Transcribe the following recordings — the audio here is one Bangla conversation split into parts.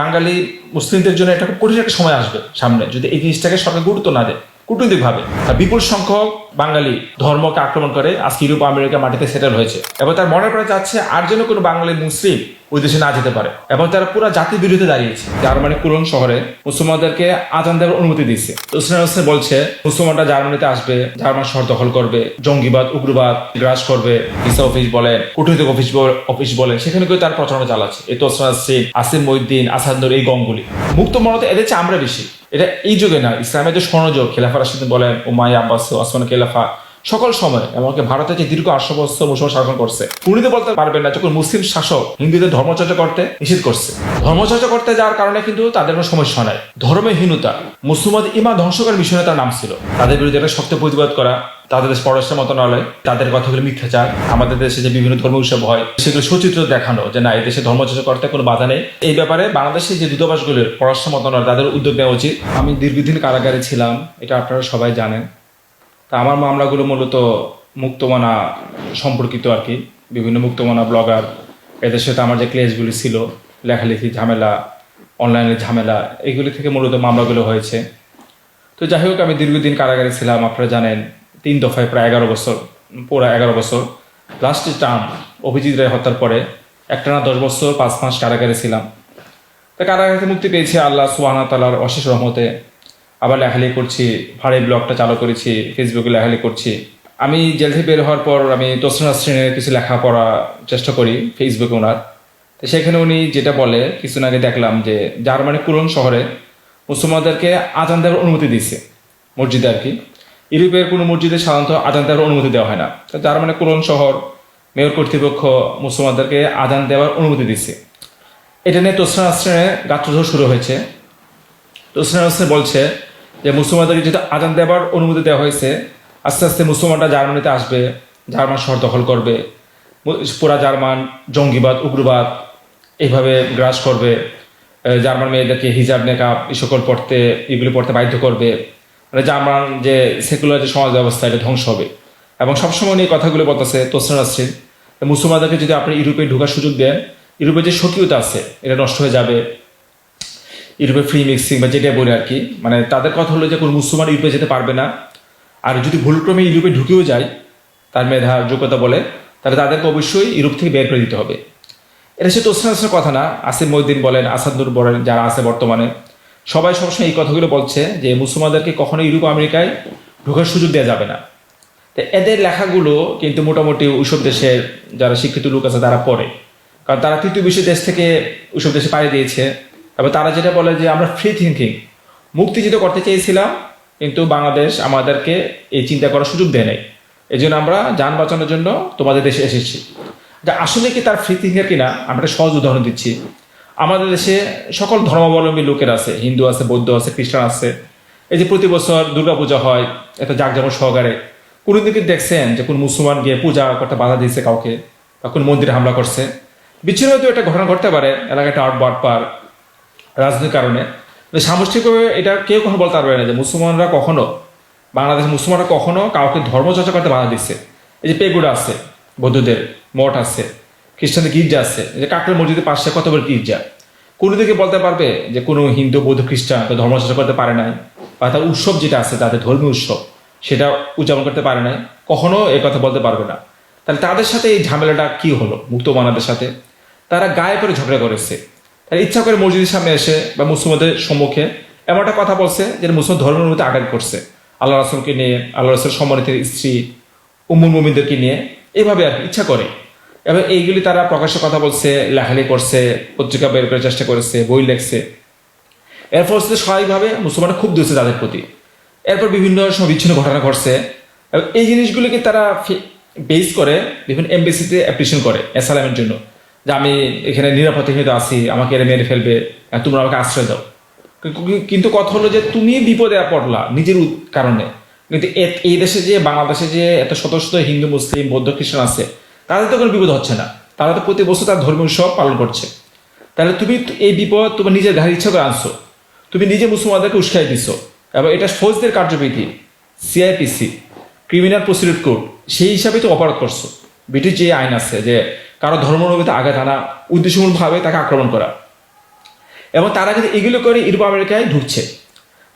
বাঙালি মুসলিমদের জন্য একটা খুব কঠিন একটা সময় আসবে সামনে, যদি এই জিনিসটাকে সরকার গুরুত্ব না দেয়। কূটনৈতিকভাবে। বিপুল সংখ্যক বাঙালি ধর্মকে আক্রমণ করে আজকে ইউরোপ আমেরিকা মাটিতে সেটেল হয়েছে। এবং তার মনে করা যাচ্ছে আর যেন কোনো বাঙালি মুসলিম ওই দেশে না যেতে পারে। এবং তারা পুরো জাতির বিরুদ্ধে দাঁড়িয়েছে। জার্মানি কুলন শহরে মুসলমানদেরকে আজান দেওয়ার অনুমতি দিচ্ছে বলছে, মুসলমানরা জার্মানিতে আসবে, জার্মান শহর দখল করবে, জঙ্গিবাদ, উগ্রবাদ গ্রাস করবে ভিসা অফিস বলেন কূটনৈতিক অফিস অফিস বলেন সেখানে কেউ তার প্রচারণা চালাচ্ছে। এই তোসরা সিং আসিম মহিদ্দিন আসাদুর এই গঙ্গুলি। মুক্ত মনতে এদের চেয়ে আমরা বেশি। এটা এই যুগে না ইসলামের যে স্বর্ণযুগ খেলাফা রাশিদিন বলেন ওমাই আব্বাস ওসমান খেলাফা সকল সময় এমনকি ভারতে যে দীর্ঘ আটশো বছর মুসলমান শাসন করছে উনিতে বলতে পারবেন না যখন মুসলিম শাসক হিন্দুদের ধর্মচর্চা করতে নিষেধ করছে। ধর্মচর্চা করতে যাওয়ার কারণে কিন্তু তাদের কোনো সমস্যা নাই। ধর্মহীনতা, মুসলমান ইমা ধ্বংসকার মিশনে তার নাম ছিল। তাদের বিরুদ্ধে একটা শক্ত প্রতিবাদ করা, তাদের দেশ পররাষ্ট্র মন্ত্রণালয়, তাদের কথাগুলো মিথ্যাচার, আমাদের দেশে যে বিভিন্ন ধর্ম উৎসব হয়, সেগুলো সচিত্র দেখানো যে না, এই দেশে ধর্মচর্চা করতে কোনো বাধা নেই। এই ব্যাপারে বাংলাদেশের যে দূতাবাসগুলোর পররাষ্ট্র মন্ত্রণালয়, তাদের উদ্যোগ নেওয়া উচিত। আমি দীর্ঘদিন কারাগারে ছিলাম, এটা আপনারা সবাই জানেন। তা আমার মামলাগুলো মূলত মুক্তমানা সম্পর্কিত আর কি। বিভিন্ন মুক্তমানা ব্লগার, এদের সাথে আমার যে ক্লেসগুলি ছিল, লেখালেখি ঝামেলা অনলাইনের ঝামেলা, এগুলি থেকে মূলত মামলাগুলো হয়েছে। তো যাই হোক, আমি দীর্ঘদিন কারাগারে ছিলাম, আপনারা জানেন, তিন দফায় প্রায় এগারো বছর, পুরো এগারো বছর। লাস্ট টার্ম অভিজিৎ রায় হত্যার পরে একটানা দশ বছর, পাঁচ মাস কারাগারে ছিলাম। তা কারাগারে মুক্তি পেয়েছি আল্লাহ সুহানা তালার অশেষ রহমতে। আবার লেখালেখি করছি ভাড়ে ব্লগটা চালু করেছি ফেসবুকে লেখালেখি করছি। আমি জেল থেকে বের হওয়ার পর আমি তোসনা শ্রেণির কিছু লেখা পড়া চেষ্টা করি ফেসবুকে ওনার। তো সেখানে উনি যেটা বলে কিছুদিন আগে দেখলাম যে জার্মানি কুলন শহরে মুসলমানদেরকে আজান দেওয়ার অনুমতি দিচ্ছে মসজিদে আর কি। ইউরোপের কোনো মসজিদে সাধারণত আজান দেওয়ার অনুমতি দেওয়া হয় না। তো জার্মানি কুলন শহর, মেয়র কর্তৃপক্ষ মুসলমানদেরকে আজান দেওয়ার অনুমতি দিচ্ছে এটা নিয়ে তোসনা আশ্রমে গাত্রধর শুরু হয়েছে। আশ্রমে বলছে যে মুসলমানদেরকে যেহেতু আজান দেওয়ার অনুমতি দেওয়া হয়েছে, আস্তে আস্তে মুসলমানরা জার্মানিতে আসবে, জার্মান শহর দখল করবে পুরা জার্মান, জঙ্গিবাদ, উগ্রবাদ এইভাবে গ্রাস করবে জার্মান মেয়েদেরকে হিজাব, নেকাব এই সকল পড়তে, এগুলি পড়তে বাধ্য করবে। মানে জার্মান যে সেকুলার যে সমাজ ব্যবস্থা এটা ধ্বংস হবে। এবং সবসময় এই কথাগুলো বলতেছে তোসরা আসছেন মুসলমানদেরকে যদি আপনি ইউরোপে ঢোকার সুযোগ দেন, ইউরোপে যে স্বকীয়তা আছে, এটা নষ্ট হয়ে যাবে। ইউরোপে ফ্রি মিক্সিং বা যেটা বলে আর কি মানে তাদের কথা হলো যে কোনো মুসলমান ইউরোপে যেতে পারবে না। আর যদি ভুলক্রমে ইউরোপে ঢুকেও যায়, তার মেধা যোগ্যতা বলে, তাহলে তাদেরকে অবশ্যই ইউরোপ থেকে বের করে দিতে হবে। এটা সে তোসনাসের কথা না। আসিম মহিদ্দিন বলেন, আসাদুর বলেন, যারা আছে বর্তমানে। সবাই সবসময় এই কথাগুলো বলছে যে মুসলমানদেরকে কখনো ইউরোপ আমেরিকায় ঢোকার সুযোগ দেওয়া যাবে না। তো এদের লেখাগুলো কিন্তু মোটামুটি ওইসব দেশের যারা শিক্ষিত লোক আছে তারা পড়ে। কারণ তারা তৃতীয় বিশ্ব দেশ থেকে ওইসব দেশে পাড়ি দিয়েছে। এবং তারা যেটা বলে যে আমরা ফ্রি থিঙ্কিং মুক্তিযুদ্ধ করতে চেয়েছিলাম, কিন্তু বাংলাদেশ আমাদেরকে এই চিন্তা করার সুযোগ দেয় নাই। এই জন্য আমরা যান বাঁচানোর জন্য তোমাদের দেশে এসেছি। যা আসলে কি তার ফ্রি থিঙ্কার কিনা, আমরা একটা সহজ উদাহরণ দিচ্ছি। আমাদের দেশে সকল ধর্মাবলম্বী লোকের আছে, হিন্দু আছে, বৌদ্ধ আছে, খ্রিস্টান আছে। এই যে প্রতি বছর দুর্গাপূজা হয়, এত জাঁকজমক সহকারে। কোন দিকে দেখছেন যে কোন মুসলমান গিয়ে পূজা করতে বাধা দিয়েছে কাউকে, বা কোন মন্দিরে হামলা করছে। বিচ্ছিন্ন হয়তো একটা ঘটনা ঘটতে পারে, এলাকায় একটা আট বাট পার রাজনৈতিক কারণে। সামষ্টিকভাবে এটা কেউ কখনো বলতে পারবে না যে মুসলমানরা কখনো, বাংলাদেশের মুসলমানরা কখনো কাউকে ধর্মচর্চা করতে বাধা দিচ্ছে। এই যে পেগুড়া আছে, বৌদ্ধদের মঠ আছে, খ্রিস্টানদের গির্জা আছে যে কাকরের মসজিদের পাশে কত বড় গির্জা। কোনো দিকে বলতে পারবে যে কোনো হিন্দু, বৌদ্ধ, খ্রিস্টান ধর্মচর্চা করতে পারে নাই বা তার উৎসব যেটা আছে, তাদের ধর্মীয় উৎসব, সেটা উদযাপন করতে পারে নাই, কখনো এ কথা বলতে পারবে না। তাহলে তাদের সাথে এই ঝামেলাটা কি হলো? মুক্ত মুক্তমানাদের সাথে। তারা গায়ে করে ঝগড়া করেছে। ইচ্ছা করে মসজিদের সামনে এসে বা মুসলমানদের সম্মুখে এমন একটা কথা বলছে যে মুসলমান ধর্মের মধ্যে আঘাত করছে। আল্লাহ রাসুলকে নিয়ে, আল্লাহ রাসুল সম্মানিত স্ত্রী, উম্মুল মুমিনদেরকে নিয়ে এইভাবে আর ইচ্ছা করে। এবার এইগুলি তারা প্রকাশ্যে কথা বলছে, লেখালেখি করছে, পত্রিকা বের করার চেষ্টা করেছে, বই লেখছে। এর ফলে স্বাভাবিকভাবে মুসলমানরা খুব দিয়েছে তাদের প্রতি। এরপর বিভিন্ন বিচ্ছিন্ন ঘটনা ঘটছে। এবং এই জিনিসগুলিকে তারা বেস করে বিভিন্ন এমবিসিতে অ্যাপ্রিসিয়েশন করে অ্যাসালামের জন্য। যে আমি এখানে নিরাপত্তাহীনতা আছি, আমাকে এরা মেরে ফেলবে তোমরা আমাকে আশ্রয় দাও। কিন্তু- কথা হলো যে তুমি বিপদে পড়লা নিজের কারণে। কিন্তু এই দেশে যে, বাংলাদেশে যে এত শত শত হিন্দু, মুসলিম, বৌদ্ধ, খ্রিস্টান আছে, তাদের তো কোনো বিপদ হচ্ছে না। তারা তো প্রতি বছর তার ধর্মীয় উৎসব পালন করছে। তাহলে তুমি এই বিপদ তোমার নিজের ঘাড়ে ইচ্ছা করে আনছো। তুমি নিজে মুসলমানদেরকে উস্কাই দিচ্ছ এবং এটা ফৌজদের কার্যবিধি সিআইপিসি ক্রিমিনাল প্রসিডিউর কোড সেই হিসাবে তো অপরাধ করছ। ব্রিটিশ যে আইন আছে যে কারও ধর্মনবীতে আঘাত আনা উদ্দেশ্যমূলকভাবে তাকে আক্রমণ করা। এবং তারা কিন্তু এগুলো করে ইউরোপ আমেরিকায় ঢুকছে,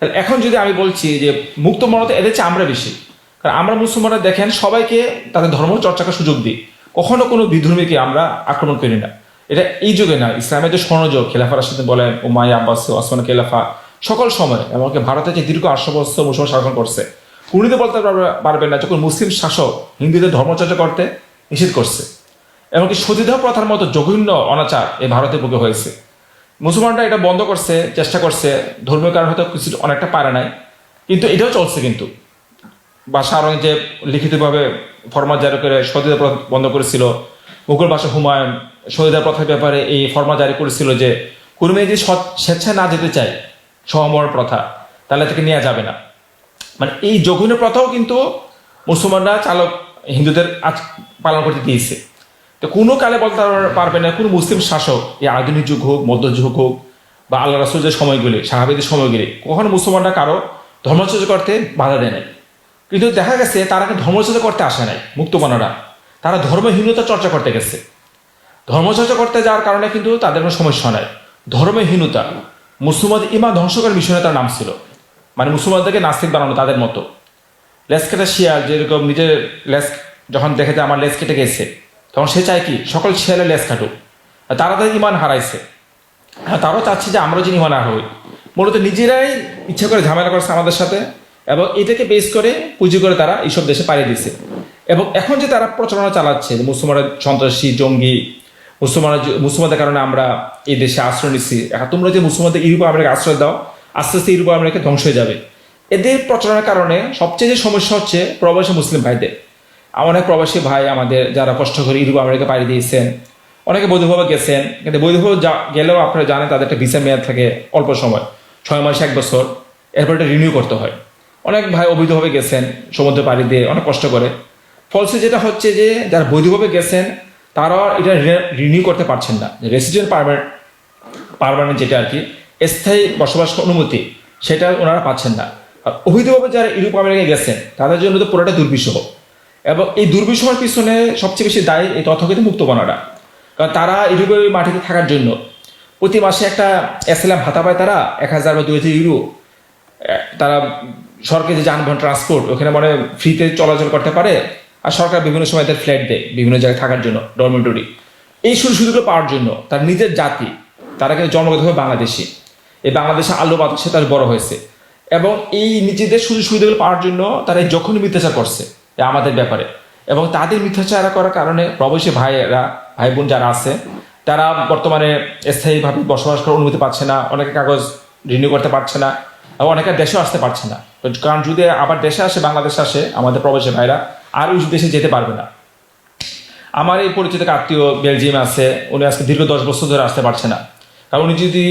তাহলে এখন যদি আমি বলছি যে মুক্ত মনতে এদের চেয়ে আমরা বেশি, কারণ আমরা মুসলমানরা দেখেন সবাইকে তাদের ধর্ম চর্চাকে সুযোগ দিই। কখনো কোনো বিধর্মীকে আমরা আক্রমণ করি না। এটা এই যুগে না, ইসলামের যে স্বর্ণযুগ, খেলাফা সাথে বলেন উমাই আব্বাস, ওসমান খেলাফা, সকল সময়, এমনকি ভারতে যে দীর্ঘ আটশো মুসলমান শাসন করছে উনিতে বলতে পারবে- পারবেন না যখন মুসলিম শাসক হিন্দুদের ধর্মচর্চা করতে নিষেধ করছে। এমনকি সতীদাহ প্রথার মতো জঘন্য অনাচার এই ভারতের বুকে হয়েছে। মুসলমানরা এটা বন্ধ করছে, চেষ্টা করছে, ধর্মীয় কারণ হয়তো কিছু অনেকটা পারে নাই, কিন্তু এটাও চলছে কিন্তু। বাসা আওরঙ্গজেব লিখিতভাবে ফরমাত জারি করে সতীদাহ প্রথা বন্ধ করেছিল, মুঘল বাসা হুমায়ুন, সতীদাহ প্রথার ব্যাপারে এই ফরমা জারি করেছিল যে, কোনো মেয়ে যদি স্বেচ্ছায় না যেতে চায় সহমর প্রথা, তাহলে তাকে নেওয়া যাবে না। মানে এই জঘন্য প্রথাও কিন্তু মুসলমানরা চালক হিন্দুদের আজ পালন করতে দিয়েছে। তো কোনো কালে বলতে পারবে না, কোনো মুসলিম শাসক, এই আধুনিক যুগ হোক মধ্যযুগ হোক, বা আল্লাহ রাসুল যে সময়গুলি, সাহাবিদের সময়গুলি, কখনো মুসলমানরা কারও ধর্মচর্চা করতে বাধা দেয় নাই। কিন্তু দেখা গেছে তারা ধর্মচর্চা করতে আসে নাই, মুক্তমানরা। তারা ধর্মহীনতা চর্চা করতে গেছে। ধর্মচর্চা করতে যাওয়ার কারণে কিন্তু তাদের কোনো সমস্যা নাই। ধর্মহীনতা, মুসলমান ইমা ধ্বংসকার মিশনে তার নাম ছিল। মানে মুসলমানদেরকে নাস্তিক বানানো তাদের মতো। লেস কেটে শিয়াল, যেরকম নিজের লেস যখন দেখে যে আমার লেস কেটে গেছে তখন সে চায় কি, সকল ছেলে লেস কাটুক। আর তারা তাদের ইমান হারাইছে। তারাও চাচ্ছে যে আমরাও যেন ইমান আর হই। মূলত নিজেরাই ইচ্ছা করে ঝামেলা করছে আমাদের সাথে এবং এটাকে বেস করে পুঁজি করে তারা এইসব দেশে পাড়িয়ে দিচ্ছে এবং এখন যে তারা প্রচারণা চালাচ্ছে মুসলমানের সন্ত্রাসী, জঙ্গি, মুসলমানের মুসলমানদের কারণে আমরা এই দেশে আশ্রয় নিচ্ছি। এখন তোমরা যে মুসলমানদের ইউরোপ আমেরিকা আশ্রয় দাও, আস্তে আস্তে ইউরোপ আমেরিকা ধ্বংস হয়ে যাবে। এদের প্রচারণার কারণে সবচেয়ে যে সমস্যা হচ্ছে প্রবাসী মুসলিম ভাইদের। অনেক প্রবাসী ভাই আমাদের যারা কষ্ট করে ইউরোপ আমেরিকা পাড়ি দিয়েছেন, অনেকে বৈধভাবে গেছেন, কিন্তু বৈধভাবে যা- গেলেও আপনারা জানেন তাদের একটা ভিসা মেয়াদ থাকে অল্প সময়, ছয় মাস, এক বছর, এরপর এটা রিনিউ করতে হয়। অনেক ভাই অবৈধভাবে গেছেন, সমুদ্র পাড়ি দিয়ে অনেক কষ্ট করে। ফলসে যেটা হচ্ছে যে যারা বৈধভাবে গেছেন, তারা এটা রিনিউ করতে পারছেন না। রেসিডেন্ট পারমানেন্ট পারমানেন্ট যেটা আর কি, স্থায়ী বসবাস অনুমতি, সেটা ওনারা পাচ্ছেন না। আর অবৈধভাবে যারা ইউরোপ আমেরিকায় গেছেন, তাদের জন্য তো পুরোটা দুর্বিষহ। এবং এই দুর্বিষহের পিছনে সবচেয়ে বেশি দায়ী এই তথাকথিত মুক্তবনারা কারণ তারা ইউরোপের মাটিতে থাকার জন্য। প্রতি মাসে একটা এসএলএম ভাতা পায় তারা, এক হাজার বা দুই হাজার ইউরো। তারা সরকারি যে যানবাহন ট্রান্সপোর্ট ওখানে মানে ফ্রিতে চলাচল করতে পারে। আর সরকার বিভিন্ন সময় তাদের ফ্ল্যাট দেয়, বিভিন্ন জায়গায় থাকার জন্য ডরমেটরি এই সুযোগ সুযোগগুলো পাওয়ার জন্য, তার নিজের জাতি, তারা কিন্তু জন্মগতভাবে বাংলাদেশি। এই বাংলাদেশে আলো বাতাসে তার বড় হয়েছে। এবং এই নিজেদের সুযোগ সুবিধাগুলো পাওয়ার জন্য তারা যখনই মিথ্যাচার করছে। আমাদের ব্যাপারে। এবং তাদের মিথ্যাচার করার কারণে প্রবাসী ভাইয়েরা ভাই বোন যারা আছে, তারা বর্তমানে স্থায়ীভাবে বসবাস করার অনুমতি পাচ্ছে না, অনেকে কাগজ রিনিউ করতে পারছে না, এবং অনেকে দেশেও আসতে পারছে না। কারণ যদি আবার দেশে আসে, বাংলাদেশে আসে, আমাদের প্রবাসী ভাইরা, আর ওই দেশে যেতে পারবে না। আমার এই পরিচিত আত্মীয় বেলজিয়াম আছে, উনি আজকে দীর্ঘ দশ বছর ধরে আসতে পারছে না। কারণ উনি যদি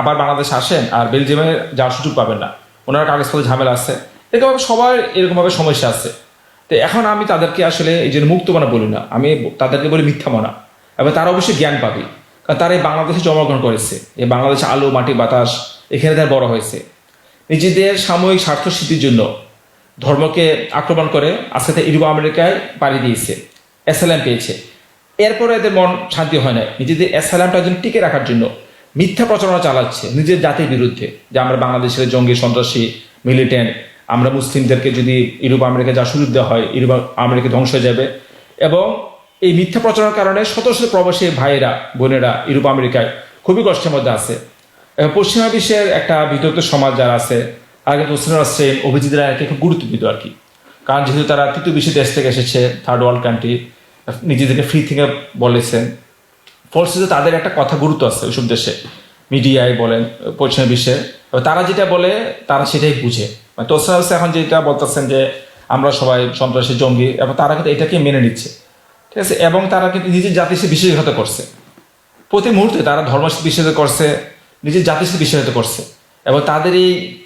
আবার বাংলাদেশে আসেন, আর বেলজিয়ামে যাওয়ার সুযোগ পাবেন না, ওনার কাগজপত্র ঝামেলা আছে, এরকমভাবে সবার এরকমভাবে সমস্যা আছে। তো এখন আমি তাদেরকে আসলে এই জন্য মুক্ত মানা বলি না। আমি তাদেরকে বলি মিথ্যা মানা। এবং তারা অবশ্যই জ্ঞান পাবে। কারণ তারা এই বাংলাদেশে জন্মগ্রহণ করেছে। এই বাংলাদেশে আলো, মাটি, বাতাস, এখানে তারা বড় হয়েছে। নিজেদের সাময়িক স্বার্থ সিদ্ধির জন্য ধর্মকে আক্রমণ করে আজকে তারা ইউরোপ, আমেরিকায় পাড়ি দিয়েছে। অ্যাসালাম পেয়েছে। এরপরে এদের মন শান্তি হয় না নিজেদের অ্যাসালামটা যেন টিকে রাখার জন্য মিথ্যা প্রচারণা চালাচ্ছে নিজের জাতির বিরুদ্ধে। যে আমরা বাংলাদেশের জঙ্গি, সন্ত্রাসী মিলিটেন্ট আমরা মুসলিমদেরকে যদি ইউরোপ আমেরিকা যা সুযোগ দেওয়া হয় ইউরোপ আমেরিকা ধ্বংস হয়ে যাবে। এবং এই মিথ্যা প্রচারের কারণে শত শত প্রবাসী ভাইয়েরা, বোনেরা ইউরোপ আমেরিকায় খুবই কষ্টের মধ্যে আছে। পশ্চিমা বিশ্বের একটা বিতর্ক সমাজ যারা আছে আগে হোসেন সেন অভিজিৎ রায়কে খুব গুরুত্ব দিত আর কি। কারণ যেহেতু তারা তৃতীয় বিশ্বের দেশ থেকে এসেছে থার্ড ওয়ার্ল্ড কান্ট্রি নিজেদেরকে ফ্রি থেকে বলেছেন। ফলশ্রুতিতে তাদের একটা কথা গুরুত্ব আছে ওইসব দেশে। মিডিয়ায় বলেন, পশ্চিমা বিশ্বে তারা যেটা বলে, তারা সেটাই বুঝে। মানে তোসরা এখন যেটা বলতেছেন যে, আমরা সবাই সন্ত্রাসী, জঙ্গি, এবং তারা কিন্তু এটাকে মেনে নিচ্ছে। ঠিক আছে? এবং তারা কিন্তু নিজের জাতির সাথে বিশ্বাসঘাত করছে। প্রতি মুহূর্তে তারা ধর্ম বিশ্বাস করছে, নিজের জাতির সাথে বিশ্বাসিত করছে। এবং তাদের এই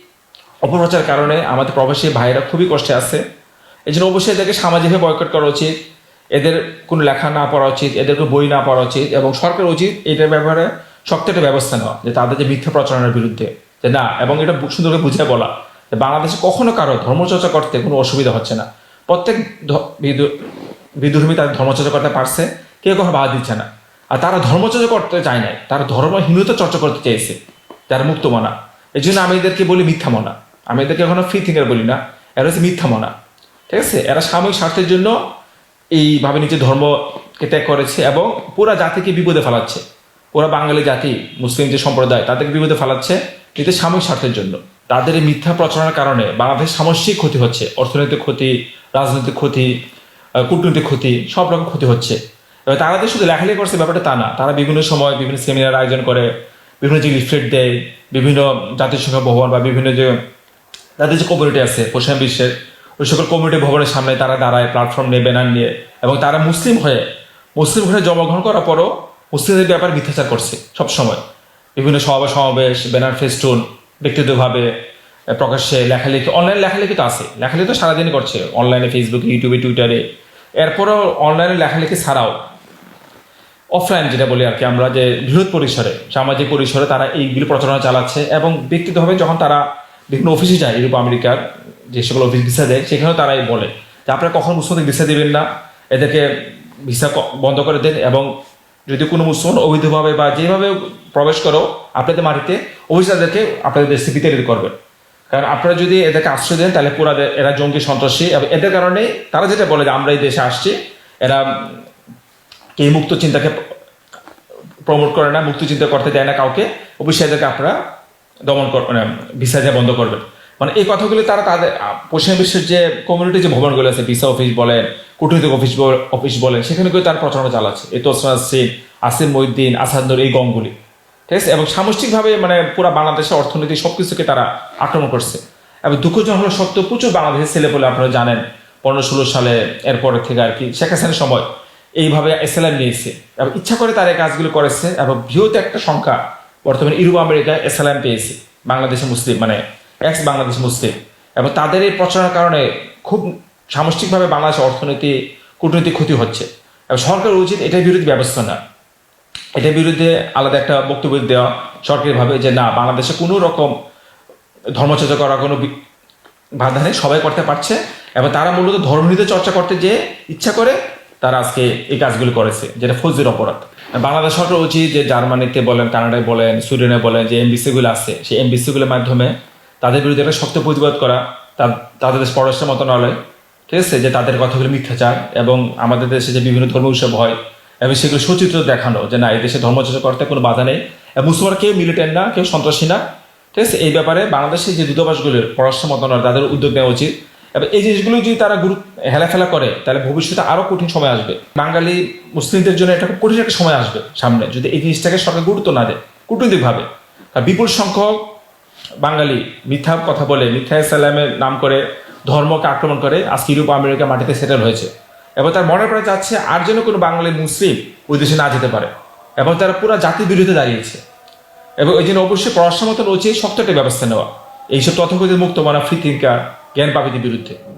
অপপ্রচার কারণে আমাদের প্রবাসী ভাইয়েরা খুবই কষ্টে আছে। এই জন্য অবশ্যই এদেরকে সামাজিকভাবে বয়কট করা উচিত। এদের কোনো লেখা না পড়া উচিত এদেরকে বই না পড়া উচিত, এবং সরকার উচিত এটার ব্যাপারে শক্ত একটা ব্যবস্থা নেওয়া, যে তাদের যে মিথ্যা প্রচারণার বিরুদ্ধে, যে না, এবং এটা সুন্দর করে বুঝিয়ে বলা, যে বাংলাদেশে কখনো কারও ধর্মচর্চা করতে কোনো অসুবিধা হচ্ছে না। প্রত্যেক বিধর্মী তাদের ধর্মচর্চা করতে পারছে, কেউ কখনো বাধা দিচ্ছে না। আর তারা ধর্মচর্চা করতে চায় নাই, তারা ধর্মহীনতা চর্চা করতে চাইছে যারা মুক্ত মনা এই জন্য আমি এদেরকে বলি মিথ্যা মনা আমি এদেরকে এখনও ফ্রি থিঙ্কার বলি না, এরা হচ্ছে মিথ্যা মনা ঠিক আছে? এরা সাময়িক স্বার্থের জন্য এইভাবে নিজের ধর্মকে ত্যাগ করেছে এবং পুরা জাতিকে বিপদে ফেলাচ্ছে। পুরা বাঙালি জাতি, মুসলিম যে সম্প্রদায়, তাদেরকে বিপদে ফেলাচ্ছে এতে সাময়িক স্বার্থের জন্য। তাদের এই মিথ্যা প্রচারণার কারণে বাংলাদেশ সামষ্টিক ক্ষতি হচ্ছে, অর্থনৈতিক ক্ষতি, রাজনৈতিক ক্ষতি কূটনৈতিক ক্ষতি, সব রকম ক্ষতি হচ্ছে। এবার তারা যে শুধু লেখালেখি করছে, ব্যাপারটা তা না। তারা বিভিন্ন সময় বিভিন্ন সেমিনার আয়োজন করে, বিভিন্ন যে লিফলেট দেয়, বিভিন্ন জাতিসংঘ ভবন বা বিভিন্ন যে, তাদের যে কমিউনিটি আছে পশ্চিম বিশ্বের, ওই সকল কমিউনিটি ভবনের সামনে তারা দাঁড়ায় প্ল্যাটফর্ম নিয়ে ব্যানার নিয়ে, এবং তারা মুসলিম হয়ে মুসলিম হয়ে জন্মগ্রহণ করার পরও মুসলিমদের ব্যাপারে মিথ্যাচার করছে সব সময় বিভিন্ন সভা সমাবেশ ব্যানার ফেস্টুন, ব্যক্তিগতভাবে প্রকাশ্যে লেখালেখি অনলাইন লেখালেখি তো আছে। লেখালেখি তো সারাদিনই করছে। অনলাইনে ফেসবুকে ইউটিউবে টুইটারে এরপরও অনলাইনে লেখালেখি ছাড়াও অফলাইন যেটা বলি আর কি আমরা, যে বৃহৎ পরিসরে, সামাজিক পরিসরে তারা এইগুলি প্রচারণা চালাচ্ছে এবং ব্যক্তিগতভাবে যখন তারা বিভিন্ন অফিসে যায়, ইউরোপ, আমেরিকার যে সকল অফিস ভিসা দেয়, সেখানেও তারাই বলে যে আপনারা কখন মুসলিমদের ভিসা দেবেন না। এদেরকে ভিসা বন্ধ করে দেন এবং যদি কোনো মুসলমান অবৈধভাবে বা যেভাবে প্রবেশ করো, আপনাদের মাটিতে অবশ্যই তাদেরকে আপনাদের দেশে বিতাড়িত করবেন কারণ আপনারা যদি এদেরকে আশ্রয় দেন, তাহলে পুরা এরা জঙ্গি, সন্ত্রাসী এবং এদের কারণে তারা যেটা বলে যে আমরা এই দেশে আসছি, এরা এই মুক্ত চিন্তাকে প্রমোট করে না, মুক্ত চিন্তা করতে দেয় না কাউকে, অবশ্যই এদেরকে আপনারা দমন কর মানে ভিসা বন্ধ করবেন। মানে এই কথাগুলি তারা তাদের পশ্চিম বিশ্বের যে কমিউনিটি যে ভবনগুলো আছে ভিসা অফিস বলেন কূটনৈতিক অফিস অফিস বলেন সেখানে গিয়ে তার প্রচারণা চালাচ্ছে। এই তোসরাজ সিং আসিম মহিউদ্দিন, আসাদুর, এই গঙ্গুলি। ঠিক আছে? এবং সামষ্টিকভাবে মানে পুরো বাংলাদেশের অর্থনীতি সব কিছুকে তারা আক্রমণ করছে। এবং দুঃখজনক হলো সত্য, প্রচুর বাংলাদেশের ছেলে বলে আপনারা জানেন, পনেরো ষোলো সালে এরপরে থেকে আর কি, শেখ হাসিনার সময় এইভাবে এসএলএম নিয়েছে। এবং ইচ্ছা করে তারা এই কাজগুলো করেছে, এবং বৃহৎ একটা সংখ্যা বর্তমানে ইউরোপ আমেরিকায় এসএলএম পেয়েছে বাংলাদেশে মুসলিম মানে এক্স বাংলাদেশ মুসলিম এবং তাদের এই প্রচারের কারণে খুব সামষ্টিকভাবে বাংলাদেশের অর্থনীতি কূটনৈতিক ক্ষতি হচ্ছে। এবং সরকার উচিত এটার বিরুদ্ধে ব্যবস্থা না এটার বিরুদ্ধে আলাদা একটা বক্তব্য দেওয়া সরকারিভাবে যে না, বাংলাদেশে কোনো রকম ধর্মচর্চা করার কোনো বাধা নেই, সবাই করতে পারছে। এবং তারা মূলত ধর্মনীতি চর্চা করতে যে ইচ্ছা করে, তারা আজকে এই কাজগুলো করেছে, যেটা ফৌজের অপরাধ। বাংলাদেশ সরকার উচিত যে জার্মানিতে বলেন, কানাডায় বলেন, সুইডেনে বলেন যে এমবিসিগুলো আছে, সেই এমবিসিগুলোর মাধ্যমে তাদের বিরুদ্ধে একটা শক্ত প্রতিবাদ করা তাদের দেশ পররাষ্ট্র মন্ত্রণালয় ঠিক আছে? যে তাদের কথাগুলো মিথ্যাচার এবং আমাদের দেশে যে বিভিন্ন ধর্ম উৎসব হয়, এবং সেগুলো সচিত্র দেখানো যে না, এই দেশে ধর্মচর্চা করতে কোনো বাধা নেই। মুসলমান কেউ মিলিটেন্ট না, কেউ সন্ত্রাসী না। ঠিক আছে? এই ব্যাপারে বাংলাদেশের যে দূতাবাসগুলির পররাষ্ট্র মন্ত্রণালয় তাদের উদ্যোগ নেওয়া উচিত। এবং এই জিনিসগুলো যদি তারা গুরুত্ব হেলাফেলা করে, তাহলে ভবিষ্যতে আরও কঠিন সময় আসবে। বাঙালি মুসলিমদের জন্য খুব কঠিন একটা সময় আসবে সামনে, যদি এই জিনিসটাকে সরকার গুরুত্ব না দেয়, কূটনৈতিকভাবে। বিপুল সংখ্যক বাঙালি মিথ্যা কথা বলে, মিথ্যা ইসলামের নাম করে ধর্মকে আক্রমণ করে আজকে ইউরোপ, আমেরিকা মাটিতে সেটেল হয়েছে। এবং তার মনে করা যাচ্ছে আর যেন কোনো বাঙালি মুসলিম ওই দেশে না যেতে পারে। এবং তারা পুরো জাতির বিরুদ্ধে দাঁড়িয়েছে। এবং ওই জন্য অবশ্যই পড়াশোনা মতো রয়েছে শক্ত একটা ব্যবস্থা নেওয়া। এইসব তথাকথিত মুক্ত মানা ফ্রি থিঙ্কার, জ্ঞান পাবিদের বিরুদ্ধে।